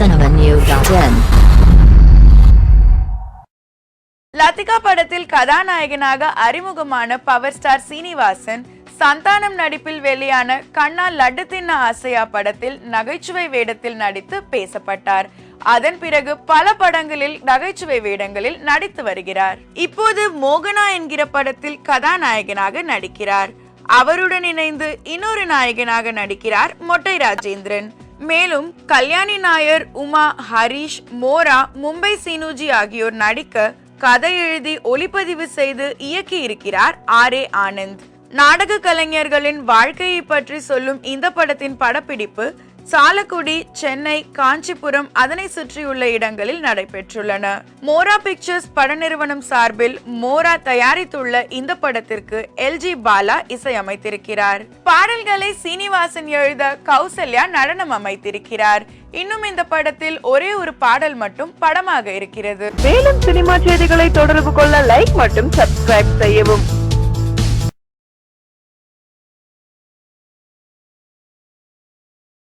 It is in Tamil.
cinemanew.in லத்திகா படத்தில் கதாநாயகனாக அறிமுகமான பவர் ஸ்டார் சீனிவாசன் சந்தானம் நடிப்பில் வெளியான கண்ணா லட்டு தின்ன ஆசையா படத்தில் நகைச்சுவை வேடத்தில் நடித்து பேசப்பட்டார். அதன் பிறகு பல படங்களில் நகைச்சுவை வேடங்களில் நடித்து வருகிறார். இப்போது மோகனா என்கிற படத்தில் கதாநாயகனாக நடிக்கிறார். அவருடன் இணைந்து இன்னொரு நாயகனாக நடிக்கிறார் மொட்டை ராஜேந்திரன். மேலும் கல்யாணி நாயர் உமா ஹரிஷ் மோரா மும்பை சீனுஜி ஆகியோர் நடிக்க கதை எழுதி ஒளிப்பதிவு செய்து இயக்கி இருக்கிறார் ஆர் ஏ ஆனந்த். நாடக கலைஞர்களின் வாழ்க்கையை பற்றி சொல்லும் இந்த படத்தின் படப்பிடிப்பு சாலக்குடி சென்னை காஞ்சிபுரம் அதனை சுற்றியுள்ள இடங்களில் நடைபெற்றுள்ளன. மோரா பிக்சர்ஸ் பட நிறுவனம் சார்பில் மோரா தயாரித்துள்ள இந்த படத்திற்கு எல்ஜி பாலா இசையமைத்திருக்கிறார். பாடல்களை சீனிவாசன் எழுத கௌசல்யா நடனம் அமைத்திருக்கிறார். இன்னும் இந்த படத்தில் ஒரே ஒரு பாடல் மட்டும் படமாக இருக்கிறது. மேலும் சினிமா செய்திகளை தொடர்பு கொள்ள லைக் மற்றும் சப்ஸ்கிரைப் செய்யவும்.